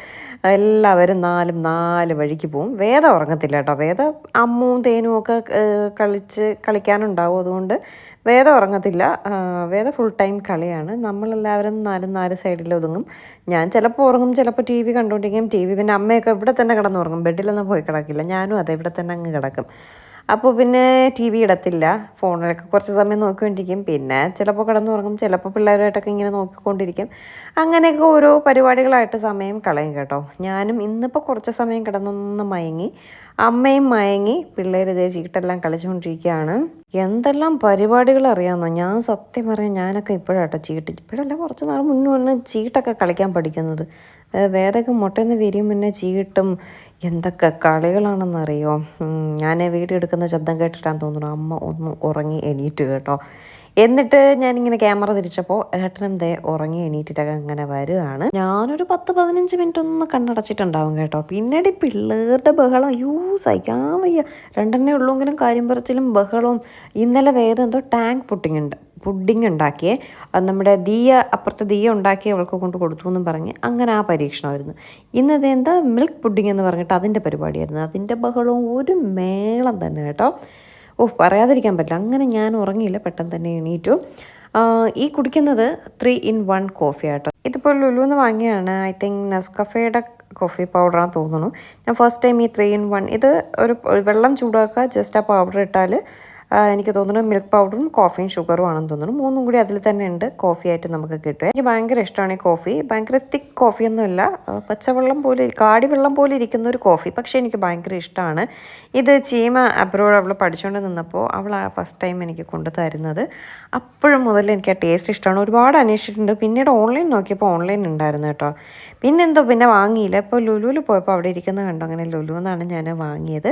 എല്ലാവരും നാലും നാല് വഴിക്ക് പോവും. വേദം ഉറങ്ങത്തില്ല കേട്ടോ. വേദം അമ്മും തേനും ഒക്കെ കളിച്ച് കളിക്കാനുണ്ടാവും. അതുകൊണ്ട് വേദ ഉറങ്ങത്തില്ല. വേദ ഫുൾ ടൈം കളിയാണ്. നമ്മളെല്ലാവരും നാലും നാല് സൈഡിൽ ഒതുങ്ങും. ഞാൻ ചിലപ്പോൾ ഉറങ്ങും ചിലപ്പോൾ ടി വി കണ്ടുകൊണ്ടിരിക്കും ടി വി പിന്നെ അമ്മയൊക്കെ ഇവിടെ തന്നെ കിടന്നുറങ്ങും. ബെഡിലൊന്നും പോയി കിടക്കില്ല. ഞാനും അതെ ഇവിടെ തന്നെ അങ്ങ് കിടക്കും. അപ്പോൾ പിന്നെ ടി വി ഇടത്തില്ല ഫോണിലൊക്കെ കുറച്ച് സമയം നോക്കിക്കൊണ്ടിരിക്കും. പിന്നെ ചിലപ്പോൾ കിടന്നുറങ്ങും ചിലപ്പോൾ പിള്ളേരുമായിട്ടൊക്കെ ഇങ്ങനെ നോക്കിക്കൊണ്ടിരിക്കും. അങ്ങനെയൊക്കെ ഓരോ പരിപാടികളായിട്ട് സമയം കളയും കേട്ടോ. ഞാനും ഇന്നിപ്പോൾ കുറച്ച് സമയം കിടന്നൊന്ന് മയങ്ങി അമ്മയും മയങ്ങി പിള്ളേർ ഇതേ ചീട്ടെല്ലാം കളിച്ചുകൊണ്ടിരിക്കുകയാണ്. എന്തെല്ലാം പരിപാടികൾ അറിയാമെന്നോ ഞാൻ സത്യം പറയാം ഞാനൊക്കെ ഇപ്പോഴാട്ടോ ചീട്ട് ഇപ്പോഴല്ല കുറച്ച് നാൾ മുന്നേ ചീട്ടൊക്കെ കളിക്കാൻ പഠിക്കുന്നത്. വേറെയൊക്കെ മുട്ടയിൽ നിന്ന് വിരിയും മുന്നേ ചീട്ടും എന്തൊക്കെ കളികളാണെന്നറിയോ? ഞാൻ വീഡിയോ എടുക്കുന്ന ശബ്ദം കേട്ടിട്ടാന്ന് തോന്നുന്നു. അമ്മ ഒന്ന് ഉറങ്ങി എണീറ്റ് കേട്ടോ. എന്നിട്ട് ഞാനിങ്ങനെ ക്യാമറ തിരിച്ചപ്പോൾ ഏട്ടനും ദേ ഉറങ്ങി എണീറ്റിട്ടൊക്കെ അങ്ങനെ വരുവാണ്. ഞാനൊരു പത്ത് പതിനഞ്ച് മിനിറ്റ് ഒന്ന് കണ്ണടച്ചിട്ടുണ്ടാവും കേട്ടോ. പിന്നീട് പിള്ളേരുടെ ബഹളം. അയ്യോ സഹിക്കാൻ വയ്യ. രണ്ടെണ്ണേ ഉള്ളൂങ്കിലും കാര്യം പറച്ചിലും ബഹളവും. ഇന്നലെ വേദം എന്തോ ടാങ്ക് പുട്ടിങ് ഉണ്ട് പുഡിങ് ഉണ്ടാക്കിയേ നമ്മുടെ ദീയ അപ്പുറത്തെ ദീയ ഉണ്ടാക്കി അവൾക്ക് കൊണ്ട് കൊടുത്തു എന്നും പറഞ്ഞ് അങ്ങനെ ആ പരീക്ഷണമായിരുന്നു. ഇന്നത് എന്താ മിൽക്ക് പുഡിങ് എന്ന് പറഞ്ഞിട്ട് അതിന്റെ പരിപാടിയായിരുന്നു. അതിന്റെ ബഹളവും ഒരു മേളം തന്നെ കേട്ടോ. ഓ പറയാതിരിക്കാൻ പറ്റില്ല. അങ്ങനെ ഞാൻ ഉറങ്ങിയില്ല പെട്ടെന്ന് തന്നെ എണീറ്റു. ഈ കുടിക്കുന്നത് ത്രീ ഇൻ വൺ കോഫി ആട്ടോ. ഇതിപ്പോൾ ലുലുന്ന് വാങ്ങിയാണ്. ഐ തിങ്ക് നെസ്കഫയുടെ കോഫി പൗഡറാണ് തോന്നുന്നു. ഞാൻ ഫസ്റ്റ് ടൈം ഈ ത്രീ ഇൻ വൺ ഇത് ഒരു വെള്ളം ചൂടാക്കുക ജസ്റ്റ് ആ പൗഡർ ഇട്ടാൽ എനിക്ക് തോന്നുന്നു മിൽക്ക് പൗഡറും കോഫിയും ഷുഗറും ആണെന്ന് തോന്നുന്നു. മൂന്നും കൂടി അതിൽ തന്നെ ഉണ്ട്. കോഫി ആയിട്ട് നമുക്ക് കിട്ടുക എനിക്ക് ഭയങ്കര ഇഷ്ടമാണ് ഈ കോഫി ഭയങ്കര തിക്ക് കോഫിയൊന്നുമല്ല ആ, പച്ചവെള്ളം പോലെ കാടി വെള്ളം പോലെ ഇരിക്കുന്ന ഒരു കോഫി പക്ഷേ എനിക്ക് ഭയങ്കര ഇഷ്ടമാണ്. ഇത് ചീമ അബ്രോഡ് അവൾ പഠിച്ചുകൊണ്ട് നിന്നപ്പോൾ അവൾ ഫസ്റ്റ് ടൈം എനിക്ക് കൊണ്ടു തരുന്നത്. അപ്പോഴും മുതൽ എനിക്ക് ആ ടേസ്റ്റ് ഇഷ്ടമാണ്. ഒരുപാട് അന്വേഷിച്ചിട്ടുണ്ട്. പിന്നീട് ഓൺലൈൻ നോക്കിയപ്പോൾ ഓൺലൈൻ ഉണ്ടായിരുന്നു കേട്ടോ. പിന്നെന്തോ പിന്നെ വാങ്ങിയില്ല. ഇപ്പോൾ ലുലുവിൽ പോയപ്പോൾ അവിടെ ഇരിക്കുന്ന കണ്ടോ? അങ്ങനെ ലുലു എന്നാണ് ഞാൻ വാങ്ങിയത്.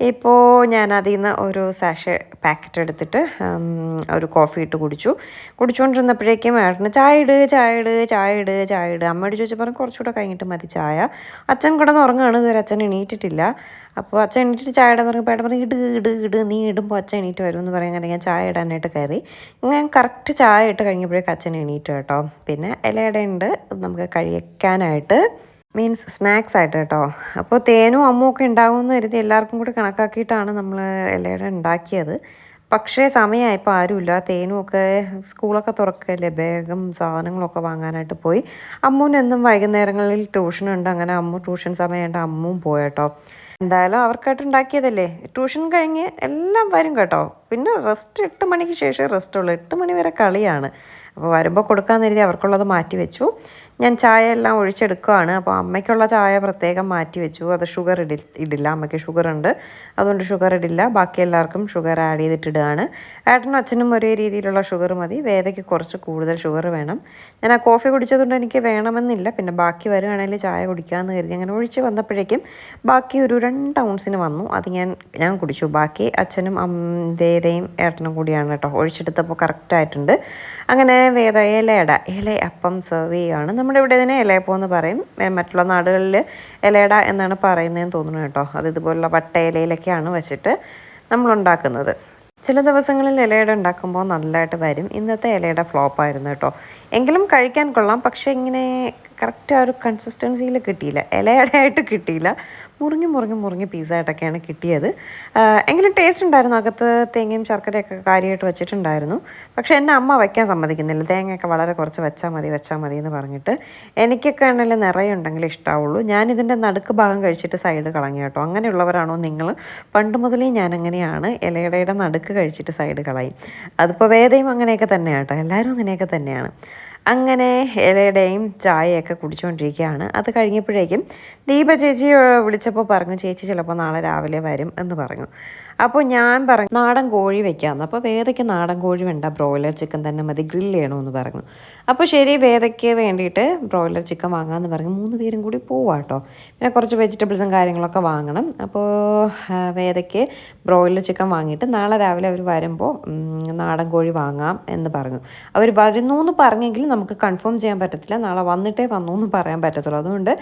ഇപ്പോൾ ഞാൻ അതിൽ നിന്ന് ഒരു സാഷ പാക്കറ്റ് എടുത്തിട്ട് ഒരു കോഫി ഇട്ട് കുടിച്ചു. കുടിച്ചുകൊണ്ടിരുന്നപ്പോഴേക്കും ഏട്ടന് ചായ ഇട് ചായ ഇട് ചായ ഇട് ചായ ഇട്. അമ്മയോട് ചോദിച്ചപ്പോൾ പറഞ്ഞു കുറച്ചുകൂടെ കഴിഞ്ഞിട്ട് മതി ചായ. അച്ഛൻ കിടന്ന് ഉറങ്ങുകയാണ് ഇതുവരെ അച്ഛൻ എണീറ്റിട്ടില്ല. അപ്പോൾ അച്ഛൻ എണീറ്റിട്ട് ചായ ഇടാൻ പറഞ്ഞപ്പോൾ ഏട്ടൻ പറഞ്ഞു ഇട് ഇട് ഇട് നീ ഇടുമ്പോൾ അച്ഛൻ എണീറ്റ് വരും എന്ന് പറയാൻ ഞാൻ ചായ ഇടാനായിട്ട് കയറി. ഞാൻ കറക്റ്റ് ചായ ഇട്ട് കഴിഞ്ഞപ്പോഴേക്കും അച്ഛൻ എണീറ്റ് കേട്ടോ. പിന്നെ ഇലയുടെ ഉണ്ട് നമുക്ക് കഴിക്കാനായിട്ട് മീൻസ് സ്നാക്സ് ആയിട്ട് കേട്ടോ. അപ്പോൾ തേനും അമ്മും ഒക്കെ ഉണ്ടാകുമെന്ന് കരുതി എല്ലാവർക്കും കൂടി കണക്കാക്കിയിട്ടാണ് നമ്മൾ ഇലയുടെ ഉണ്ടാക്കിയത്. പക്ഷേ സമയമായപ്പോൾ ആരുമില്ല. തേനും ഒക്കെ സ്കൂളൊക്കെ തുറക്കല്ലേ? ബാഗും സാധനങ്ങളൊക്കെ വാങ്ങാനായിട്ട് പോയി. അമ്മൂന് എന്നും വൈകുന്നേരങ്ങളിൽ ട്യൂഷൻ ഉണ്ട്. അങ്ങനെ അമ്മു ട്യൂഷൻ സമയമുണ്ട് അമ്മും പോയേട്ടോ എന്തായാലും അവർക്കായിട്ട് ഉണ്ടാക്കിയതല്ലേ? ട്യൂഷൻ കഴിഞ്ഞ് എല്ലാം വരും കേട്ടോ. പിന്നെ റെസ്റ്റ് എട്ട് മണിക്ക് ശേഷം റെസ്റ്റ് ഉള്ളൂ എട്ട് മണി വരെ കളിയാണ്. അപ്പോൾ വരുമ്പോൾ കൊടുക്കാമെന്ന് കരുതി അവർക്കുള്ളത് മാറ്റി വെച്ചു. ഞാൻ ചായ എല്ലാം ഒഴിച്ചെടുക്കുകയാണ് അപ്പോൾ അമ്മയ്ക്കുള്ള ചായ പ്രത്യേകം മാറ്റി വെച്ചു. അത് ഷുഗർ ഇടി ഇടില്ല. അമ്മയ്ക്ക് ഷുഗർ ഉണ്ട് അതുകൊണ്ട് ഷുഗർ ഇടില്ല. ബാക്കി എല്ലാവർക്കും ഷുഗർ ആഡ് ചെയ്തിട്ടിടുകയാണ്. ഏട്ടനും അച്ഛനും ഒരേ രീതിയിലുള്ള ഷുഗർ മതി. വേദയ്ക്ക് കുറച്ച് കൂടുതൽ ഷുഗർ വേണം. ഞാൻ ആ കോഫി കുടിച്ചതുകൊണ്ട് എനിക്ക് വേണമെന്നില്ല. പിന്നെ ബാക്കി വരുവാണെങ്കിൽ ചായ കുടിക്കാമെന്ന് കരുതി അങ്ങനെ ഒഴിച്ച് വന്നപ്പോഴേക്കും ബാക്കി ഒരു രണ്ട് ഔൺസിന് വന്നു. അത് ഞാൻ ഞാൻ കുടിച്ചു. ബാക്കി അച്ഛനും വേദയും ഏട്ടനും കൂടിയാണ് കേട്ടോ. ഒഴിച്ചെടുത്തപ്പോൾ കറക്റ്റായിട്ടുണ്ട്. അങ്ങനെ വേദ ഇലയട ഇല അപ്പം സെർവ് ചെയ്യുകയാണ് നമ്മുടെ ഇവിടെ ഇതിനെ ഇലയപ്പം എന്ന് പറയും. മറ്റുള്ള നാടുകളിൽ ഇലയട എന്നാണ് പറയുന്നതെന്ന് തോന്നുന്നു കേട്ടോ. അത് ഇതുപോലുള്ള വട്ട ഇലയിലൊക്കെയാണ് വെച്ചിട്ട് നമ്മൾ ഉണ്ടാക്കുന്നത്. ചില ദിവസങ്ങളിൽ ഇലയുടെ ഉണ്ടാക്കുമ്പോൾ നല്ലതായിട്ട് വരും. ഇന്നത്തെ ഇലയുടെ ഫ്ലോപ്പായിരുന്നു കേട്ടോ. എങ്കിലും കഴിക്കാൻ കൊള്ളാം. പക്ഷേ ഇങ്ങനെ കറക്റ്റ് ആ ഒരു കൺസിസ്റ്റൻസിയിൽ കിട്ടിയില്ല. ഇലയുടെ ആയിട്ട് കിട്ടിയില്ല. മുറിഞ്ഞ് മുറിഞ്ഞ് മുറിഞ്ഞ് പീസായിട്ടൊക്കെയാണ് കിട്ടിയത്. എങ്കിലും ടേസ്റ്റ് ഉണ്ടായിരുന്നു. അകത്ത് തേങ്ങയും ശർക്കരയൊക്കെ കാര്യമായിട്ട് വെച്ചിട്ടുണ്ടായിരുന്നു. പക്ഷേ എന്റെ അമ്മ വയ്ക്കാൻ സമ്മതിക്കുന്നില്ല. തേങ്ങയൊക്കെ വളരെ കുറച്ച് വെച്ചാൽ മതി വെച്ചാൽ മതി എന്ന് പറഞ്ഞിട്ട് എനിക്കൊക്കെ ആണെങ്കിൽ നിറയുണ്ടെങ്കിൽ ഇഷ്ടാവുള്ളൂ. ഞാനിതിന്റെ നടുക്ക് ഭാഗം കഴിച്ചിട്ട് സൈഡ് കളഞ്ഞു കേട്ടോ. അങ്ങനെയുള്ളവരാണോ നിങ്ങൾ പണ്ട് മുതലേ ഞാൻ അങ്ങനെയാണ്. ഇലയുടെ നടുക്ക് കഴിച്ചിട്ട് സൈഡ് കളയും. അതിപ്പോൾ വേദയും അങ്ങനെയൊക്കെ തന്നെയാട്ടോ എല്ലാവരും അങ്ങനെയൊക്കെ തന്നെയാണ്. അങ്ങനെ ഇലയുടെയും ചായയൊക്കെ കുടിച്ചുകൊണ്ടിരിക്കുകയാണ് അത് കഴിഞ്ഞപ്പോഴേക്കും ദീപ ചേച്ചി വിളിച്ചപ്പോൾ പറഞ്ഞു ചേച്ചി ചിലപ്പോൾ നാളെ രാവിലെ വരും എന്ന് പറഞ്ഞു. അപ്പോൾ ഞാൻ പറഞ്ഞു നാടൻ കോഴി വെക്കാമെന്ന് അപ്പോൾ വേദയ്ക്ക് നാടൻ കോഴി വേണ്ട ബ്രോയിലർ ചിക്കൻ തന്നെ മതി ഗ്രില്ല് ചെയ്യണമെന്ന് പറഞ്ഞു. അപ്പോൾ ശരി വേദയ്ക്ക് വേണ്ടിയിട്ട് ബ്രോയിലർ ചിക്കൻ വാങ്ങാമെന്ന് പറഞ്ഞു. മൂന്ന് പേരും കൂടി പോവാട്ടോ പിന്നെ കുറച്ച് വെജിറ്റബിൾസും കാര്യങ്ങളൊക്കെ വാങ്ങണം. അപ്പോൾ വേദയ്ക്ക് ബ്രോയിലർ ചിക്കൻ വാങ്ങിയിട്ട് നാളെ രാവിലെ അവർ വരുമ്പോൾ നാടൻ കോഴി വാങ്ങാം എന്ന് പറഞ്ഞു. അവർ വരുന്നു എന്ന് പറഞ്ഞെങ്കിലും നമുക്ക് കൺഫേം ചെയ്യാൻ പറ്റത്തില്ല. നാളെ വന്നിട്ടേ വന്നു എന്ന് പറയാൻ പറ്റത്തുള്ളൂ. അതുകൊണ്ട്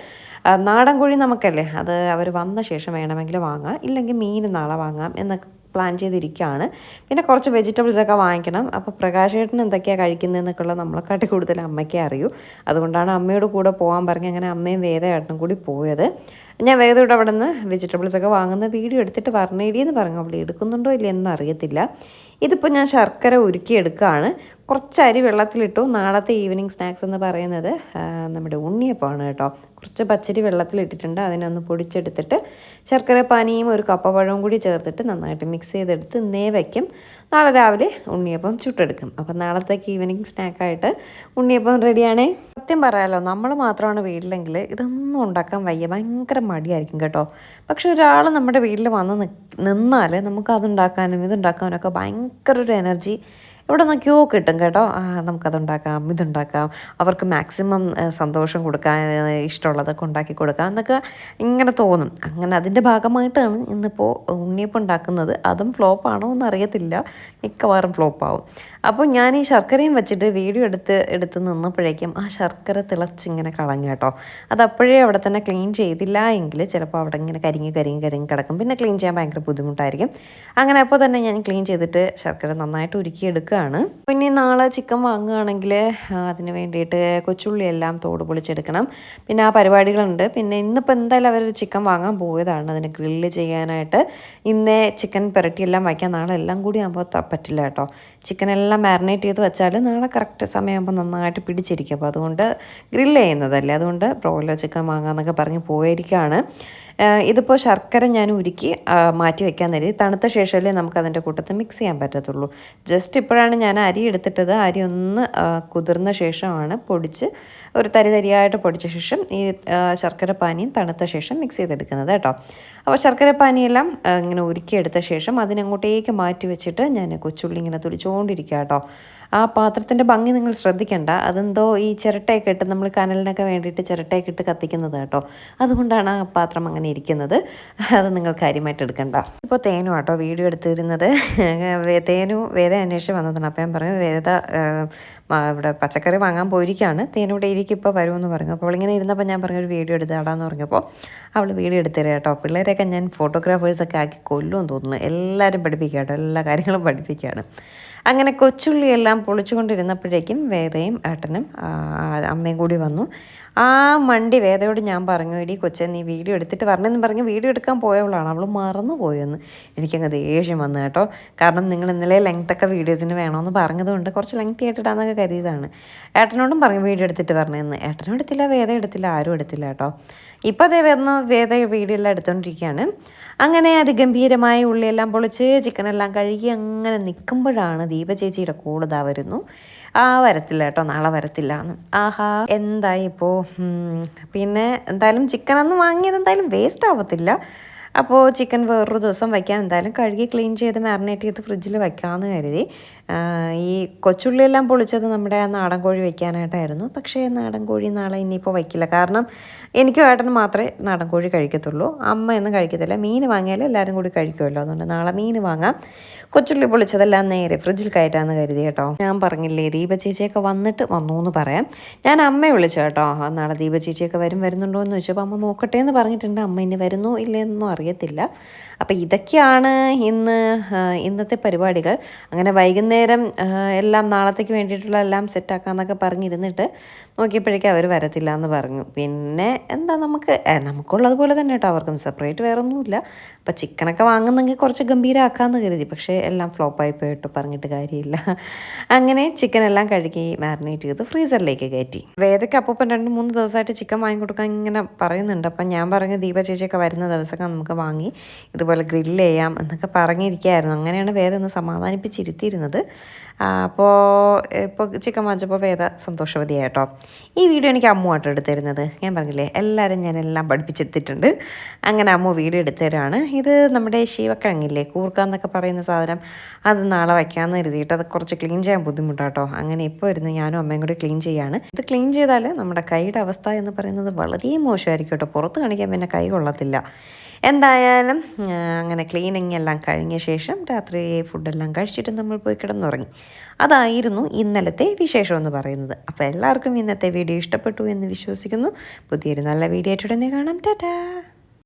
നാടൻ കോഴി നമുക്കല്ലേ അത് അവർ വന്ന ശേഷം വേണമെങ്കിൽ വാങ്ങാം. ഇല്ലെങ്കിൽ മീൻ നാളെ വാങ്ങാം എന്നൊക്കെ പ്ലാൻ ചെയ്തിരിക്കുകയാണ്. പിന്നെ കുറച്ച് വെജിറ്റബിൾസൊക്കെ വാങ്ങിക്കണം. അപ്പോൾ പ്രകാശേട്ടൻ എന്തൊക്കെയാണ് കഴിക്കുന്നതെന്നൊക്കെയുള്ള നമ്മളെക്കാട്ടി കൂടുതൽ അമ്മയ്ക്കേ അറിയൂ. അതുകൊണ്ടാണ് അമ്മയോട് കൂടെ പോകാൻ പറഞ്ഞ് അങ്ങനെ അമ്മയും വേദയേട്ടനും കൂടി പോയത്. ഞാൻ വേഗം ഇവിടെ അവിടെ നിന്ന് വെജിറ്റബിൾസ് ഒക്കെ വാങ്ങുന്ന വീഡിയോ എടുത്തിട്ട് എന്ന് പറഞ്ഞു. അവിടെ എടുക്കുന്നുണ്ടോ ഇല്ല എന്ന് അറിയത്തില്ല. ഇതിപ്പോൾ ഞാൻ ശർക്കര ഉരുക്കി എടുക്കുകയാണ് കുറച്ച് അരി വെള്ളത്തിലിട്ടു. നാളത്തെ ഈവനിങ് സ്നാക്സ് എന്ന് പറയുന്നത് നമ്മുടെ ഉണ്ണിയപ്പമാണ് കേട്ടോ. കുറച്ച് പച്ചരി വെള്ളത്തിലിട്ടിട്ടുണ്ട്. അതിനൊന്ന് പൊടിച്ചെടുത്തിട്ട് ശർക്കര പാനിയും ഒരു കപ്പ കപ്പപ്പഴവും കൂടി ചേർത്തിട്ട് നന്നായിട്ട് മിക്സ് ചെയ്തെടുത്ത് നേ വയ്ക്കും. നാളെ രാവിലെ ഉണ്ണിയപ്പം ചുട്ടെടുക്കും. അപ്പം നാളത്തേക്ക് ഈവനിങ് സ്നാക്കായിട്ട് ഉണ്ണിയപ്പം റെഡിയാണേ സത്യം പറയാലോ നമ്മൾ മാത്രമാണ് വീട്ടിലെങ്കിൽ ഇതൊന്നും ഉണ്ടാക്കാൻ വയ്യ. ഭയങ്കര മടിയായിരിക്കും കേട്ടോ. പക്ഷെ ഒരാൾ നമ്മുടെ വീട്ടിൽ വന്ന് നിന്നാൽ നമുക്ക് അതുണ്ടാക്കാനും ഇതുണ്ടാക്കാനും ഒക്കെ ഭയങ്കര ഒരു എനർജി ഇവിടെ നോക്കിയോ കിട്ടും കേട്ടോ. നമുക്കതുണ്ടാക്കാം ഇതുണ്ടാക്കാം. അവർക്ക് മാക്സിമം സന്തോഷം കൊടുക്കാൻ ഇഷ്ടമുള്ളതൊക്കെ ഉണ്ടാക്കി കൊടുക്കാം എന്നൊക്കെ ഇങ്ങനെ തോന്നും. അങ്ങനെ അതിന്റെ ഭാഗമായിട്ടാണ് ഇന്നിപ്പോൾ ഉണ്ണിയപ്പം ഉണ്ടാക്കുന്നത്. അതും ഫ്ലോപ്പാണോ എന്നറിയത്തില്ല. മിക്കവാറും ഫ്ലോപ്പാവും അപ്പോൾ ഞാൻ ഈ ശർക്കരയും വെച്ചിട്ട് വീഡിയോ എടുത്ത് എടുത്ത് നിന്നപ്പോഴേക്കും ആ ശർക്കര തിളച്ചിങ്ങനെ കളഞ്ഞു കേട്ടോ. അത് അപ്പോഴേ അവിടെ തന്നെ ക്ലീൻ ചെയ്തില്ല എങ്കിൽ ചിലപ്പോൾ അവിടെ ഇങ്ങനെ കരിങ്ങി കരിങ്ങി കരിങ്ങി കിടക്കും. പിന്നെ ക്ലീൻ ചെയ്യാൻ ഭയങ്കര ബുദ്ധിമുട്ടായിരിക്കും. അങ്ങനെ അപ്പോൾ തന്നെ ഞാൻ ക്ലീൻ ചെയ്തിട്ട് ശർക്കര നന്നായിട്ട് ഉരുക്കി എടുക്കുകയാണ്. പിന്നെ നാളെ ചിക്കൻ വാങ്ങുകയാണെങ്കിൽ അതിന് വേണ്ടിയിട്ട് കൊച്ചുള്ളി എല്ലാം തോട് പൊളിച്ചെടുക്കണം. പിന്നെ ആ പരിപാടികളുണ്ട്. പിന്നെ ഇന്നിപ്പോൾ എന്തായാലും അവർ ചിക്കൻ വാങ്ങാൻ പോയതാണ്. അതിന് ഗ്രില്ല് ചെയ്യാനായിട്ട്. ഇന്നേ ചിക്കൻ പുരട്ടിയെല്ലാം വയ്ക്കാൻ നാളെ എല്ലാം കൂടി ആകുമ്പോൾ പറ്റില്ല കേട്ടോ. ചിക്കൻ എല്ലാം മാരിനേറ്റ് ചെയ്ത് വെച്ചാൽ നാളെ കറക്റ്റ് സമയമാകുമ്പോൾ നന്നായിട്ട് പിടിച്ചിരിക്കും. അപ്പോൾ അതുകൊണ്ട് ഗ്രില്ല് ചെയ്യുന്നതല്ലേ? അതുകൊണ്ട് ബ്രോയിലർ ചിക്കൻ വാങ്ങാമെന്നൊക്കെ പറഞ്ഞ് പോയിരിക്കുകയാണ് ഇതിപ്പോൾ ശർക്കര ഞാൻ ഉരുക്കി മാറ്റി വെക്കാൻ നേരി. തണുത്ത ശേഷമല്ലേ നമുക്ക് അതിന്റെ കൂട്ടത്തിൽ മിക്സ് ചെയ്യാൻ പറ്റത്തുള്ളൂ. ജസ്റ്റ് ഇപ്പോഴാണ് ഞാൻ അരി എടുത്തിട്ടത്. അരി ഒന്ന് കുതിർന്ന ശേഷമാണ് പൊടിച്ച് ഒരു തരി തരിയായിട്ട് പൊടിച്ച ശേഷം ഈ ശർക്കര പാനിയും തണുത്ത ശേഷം മിക്സ് ചെയ്തെടുക്കുന്നത് കേട്ടോ. അപ്പോൾ ശർക്കര പാനിയെല്ലാം ഇങ്ങനെ ഉരുക്കിയെടുത്ത ശേഷം അതിനങ്ങോട്ടേക്ക് മാറ്റി വെച്ചിട്ട് ഞാൻ കൊച്ചുള്ളി ഇങ്ങനെ തുളിച്ചുകൊണ്ടിരിക്കുക കേട്ടോ. ആ പാത്രത്തിന്റെ ഭംഗി നിങ്ങൾ ശ്രദ്ധിക്കേണ്ട. അതെന്തോ ഈ ചിരട്ടയൊക്കെ ഇട്ട് നമ്മൾ കനലിനൊക്കെ വേണ്ടിയിട്ട് ചിരട്ടയൊക്കെ ഇട്ട് കത്തിക്കുന്നത് കേട്ടോ. അതുകൊണ്ടാണ് ആ പാത്രം അങ്ങനെ ഇരിക്കുന്നത്. അത് നിങ്ങൾ കാര്യമായിട്ട് എടുക്കണ്ട. ഇപ്പോൾ തേനു കേട്ടോ വീഡിയോ എടുത്തിരുന്നത്. തേനു വേദ അന്വേഷിച്ച് വന്നതാണ്. അപ്പം ഞാൻ പറയും വേദ ഇവിടെ പച്ചക്കറി വാങ്ങാൻ പോയിരിക്കുകയാണ്. തേനൂടെ ഇരിക്കും ഇപ്പോൾ വരുമെന്ന് പറഞ്ഞു. അപ്പോൾ ഇങ്ങനെ ഇരുന്നപ്പോൾ ഞാൻ പറഞ്ഞൊരു വീഡിയോ എടുത്താടാന്ന് പറഞ്ഞപ്പോൾ അവൾ വീഡിയോ എടുത്തരാം കേട്ടോ. പിള്ളേരെയൊക്കെ ഞാൻ ഫോട്ടോഗ്രാഫേഴ്സൊക്കെ ആക്കി കൊല്ലുമെന്ന് തോന്നുന്നു. എല്ലാവരും പഠിപ്പിക്കുക എല്ലാ കാര്യങ്ങളും പഠിപ്പിക്കുകയാണ്. അങ്ങനെ കൊച്ചുള്ളിയെല്ലാം പൊളിച്ചുകൊണ്ടിരുന്നപ്പോഴേക്കും വേറെയും ഏട്ടനും അമ്മയും കൂടി വന്നു. ആ മണ്ടി വേദയോട് ഞാൻ പറഞ്ഞു എടി കൊച്ചെ നീ വീഡിയോ എടുത്തിട്ട് വരണമെന്ന് പറഞ്ഞ് വീഡിയോ എടുക്കാൻ പോയവളാണ്. അവൾ മറന്നു പോയെന്ന്. എനിക്കങ്ങ് ദേഷ്യം വന്നു കേട്ടോ. കാരണം നിങ്ങൾ ഇന്നലെ ലെങ്ത്തൊക്കെ വീഡിയോസിന് വേണമെന്ന് പറഞ്ഞതുകൊണ്ട് കുറച്ച് ലെങ്ത് ആയിട്ടിടാന്നൊക്കെ കരുതിയതാണ്. ഏട്ടനോടും പറഞ്ഞു വീഡിയോ എടുത്തിട്ട് വരണമെന്ന്. ഏട്ടനും എടുത്തില്ല വേദ എടുത്തില്ല ആരും എടുത്തില്ല കേട്ടോ. ഇപ്പോൾ അതേ വരുന്ന വേദ വീഡിയോ എല്ലാം എടുത്തുകൊണ്ടിരിക്കുകയാണ് അങ്ങനെ അതിഗംഭീരമായ ഉള്ളിയെല്ലാം പൊളിച്ച് ചിക്കനെല്ലാം കഴുകി അങ്ങനെ നിൽക്കുമ്പോഴാണ് ദീപ ചേച്ചിയുടെ കൂടെ വരുന്നു. ആ വരത്തില്ല കേട്ടോ നാളെ വരത്തില്ല എന്ന് ആഹാ എന്തായി ഇപ്പോൾ പിന്നെ എന്തായാലും ചിക്കൻ അന്ന് വാങ്ങിയത് എന്തായാലും വേസ്റ്റ് ആവത്തില്ല. അപ്പോൾ ചിക്കൻ വേറൊരു ദിവസം വയ്ക്കാം എന്തായാലും കഴുകി ക്ലീൻ ചെയ്ത് മാറിനേറ്റ് ചെയ്ത് ഫ്രിഡ്ജിൽ വയ്ക്കാമെന്ന് കരുതി. ഈ കൊച്ചുള്ളിയെല്ലാം പൊളിച്ചത് നമ്മുടെ ആ നാടൻ കോഴി വയ്ക്കാനായിട്ടായിരുന്നു. പക്ഷേ നാടൻ കോഴി നാളെ ഇനിയിപ്പോൾ വയ്ക്കില്ല. കാരണം എനിക്ക് ഏട്ടനും മാത്രമേ നാടൻ കോഴി കഴിക്കത്തുള്ളൂ. അമ്മ ഒന്നും കഴിക്കത്തില്ല. മീൻ വാങ്ങിയാൽ എല്ലാവരും കൂടി കഴിക്കുമല്ലോ. അതുകൊണ്ട് നാളെ മീൻ വാങ്ങാം. കൊച്ചുള്ളി പൊളിച്ചതെല്ലാം നേരെ ഫ്രിഡ്ജിൽ കയറ്റാമെന്ന് കരുതി കേട്ടോ. ഞാൻ പറഞ്ഞില്ലേ ദീപ ചേച്ചിയൊക്കെ വന്നിട്ട് വന്നു എന്ന് പറയാം. ഞാൻ അമ്മയെ വിളിച്ചു കേട്ടോ. നാളെ ദീപ ചേച്ചിയൊക്കെ വരും വരുന്നുണ്ടോ എന്ന് ചോദിച്ചപ്പോൾ അമ്മ നോക്കട്ടെ എന്ന് പറഞ്ഞിട്ടുണ്ട്. അമ്മ ഇനി വരുന്നു ഇല്ലയെന്നൊന്നും അറിയത്തില്ല. അപ്പോൾ ഇതൊക്കെയാണ് ഇന്ന് ഇന്നത്തെ പരിപാടികൾ. അങ്ങനെ വൈകുന്നേരം എല്ലാം നാളത്തേക്ക് വേണ്ടിയിട്ടുള്ള എല്ലാം സെറ്റാക്കാമെന്നൊക്കെ പറഞ്ഞിരുന്നിട്ട് നോക്കിയപ്പോഴേക്കും അവർ വരത്തില്ല എന്ന് പറഞ്ഞു. പിന്നെ എന്താ നമുക്ക് നമുക്കുള്ളതുപോലെ തന്നെ കേട്ടോ. അവർക്കും സെപ്പറേറ്റ് വേറെ ഒന്നുമില്ല അപ്പോൾ ചിക്കനൊക്കെ വാങ്ങുന്നെങ്കിൽ കുറച്ച് ഗംഭീരമാക്കാമെന്ന് കരുതി. പക്ഷേ എല്ലാം ഫ്ലോപ്പായി പോയിട്ട് പറഞ്ഞിട്ട് കാര്യമില്ല. അങ്ങനെ ചിക്കൻ എല്ലാം കഴുകി മാരിനേറ്റ് ചെയ്ത് ഫ്രീസറിലേക്ക് കയറ്റി. വേദയ്ക്ക് അപ്പം രണ്ട് മൂന്ന് ദിവസമായിട്ട് ചിക്കൻ വാങ്ങി കൊടുക്കാൻ ഇങ്ങനെ പറയുന്നുണ്ട്. അപ്പം ഞാൻ പറഞ്ഞു ദീപ ചേച്ചിയൊക്കെ വരുന്ന ദിവസമൊക്കെ നമുക്ക് വാങ്ങി ഇതുപോലെ ഗ്രില്ല് ചെയ്യാം എന്നൊക്കെ പറഞ്ഞിരിക്കുകയായിരുന്നു. അങ്ങനെയാണ് വേദ ഒന്ന് സമാധാനിപ്പിച്ചിരുത്തിയിരുന്നത്. അപ്പോൾ ഇപ്പോൾ ചിക്കൻ വാങ്ങിച്ചപ്പോൾ വേദ സന്തോഷവതിയായിട്ടോ ഈ വീഡിയോ എനിക്ക് അമ്മുവാട്ടോ എടുത്തിരുന്നത് ഞാൻ പറഞ്ഞില്ലേ എല്ലാവരും ഞാൻ എല്ലാം പഠിപ്പിച്ചെടുത്തിട്ടുണ്ട്. അങ്ങനെ അമ്മു വീഡിയോ എടുത്തരാണ് ഇത് നമ്മുടെ ശിവക്കിഴങ്ങില്ലേ കൂർക്ക എന്നൊക്കെ പറയുന്ന സാധനം. അത് നാളെ വയ്ക്കാമെന്ന് കരുതിയിട്ട് അത് കുറച്ച് ക്ലീൻ ചെയ്യാൻ ബുദ്ധിമുട്ടാട്ടോ. അങ്ങനെ ഇപ്പോൾ ഇരുന്ന് ഞാനും അമ്മയും കൂടി ക്ലീൻ ചെയ്യാണ്. ഇത് ക്ലീൻ ചെയ്താൽ നമ്മുടെ കൈയുടെ അവസ്ഥ എന്ന് പറയുന്നത് വളരെ മോശമായിരിക്കും കേട്ടോ. പുറത്ത് കാണിക്കാൻ പിന്നെ കൈ കൊള്ളത്തില്ല. എന്തായാലും അങ്ങനെ ക്ലീനിങ് എല്ലാം കഴിഞ്ഞ ശേഷം രാത്രി ഫുഡെല്ലാം കഴിച്ചിട്ട് നമ്മൾ പോയി കിടന്നുറങ്ങി. അതായിരുന്നു ഇന്നലത്തെ വിശേഷം എന്ന് പറയുന്നത്. അപ്പോൾ എല്ലാവർക്കും ഇന്നത്തെ വീഡിയോ ഇഷ്ടപ്പെട്ടു എന്ന് വിശ്വസിക്കുന്നു. പുതിയൊരു നല്ല വീഡിയോ ആയിട്ട് ഉടനെ കാണാം. ടാറ്റാ!